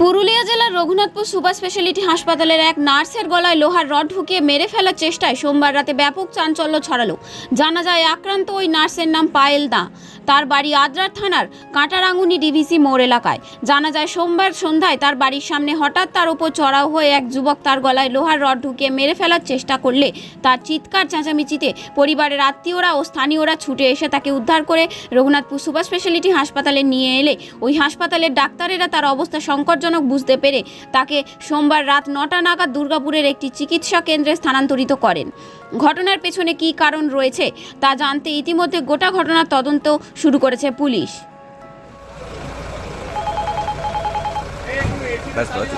পুরুলিয়া জেলার Raghunathpur super speciality হাসপাতালের এক নার্সের গলায় লোহার রড ঢুকিয়ে মেরে ফেলার চেষ্টায় সোমবার রাতে ব্যাপক চাঞ্চল্য ছড়ালো। জানা যায়, আক্রান্ত ওই নার্সের নাম পায়েল দা। তার বাড়ি আদ্রার থানার কাঁটারাঙ্গুনি ডিভিসি মোড় এলাকায়। জানা যায়, সোমবার সন্ধ্যায় তার বাড়ির সামনে হঠাৎ তার উপর চড়াও হয়ে এক যুবক তার গলায় লোহার রড ঢুকিয়ে মেরে ফেলার চেষ্টা করলে তার চিৎকার চেঁচামেচিতে পরিবারের আত্মীয়রা ও স্থানীয়রা ছুটে এসে তাকে উদ্ধার করে রঘুনাথপুর সুপার স্পেশালিটি হাসপাতালে নিয়ে এলে। ওই হাসপাতালের ডাক্তারেরা তার অবস্থা সংকটজনক বুঝতে পেরে তাকে সোমবার রাত নটা নাগাদ দুর্গাপুরের একটি চিকিৎসা কেন্দ্রে স্থানান্তরিত করেন। ঘটনার পেছনে কী কারণ রয়েছে তা জানতে ইতিমধ্যে গোটা ঘটনার তদন্ত শুরু করেছে পুলিশ। ব্যস্ত আছি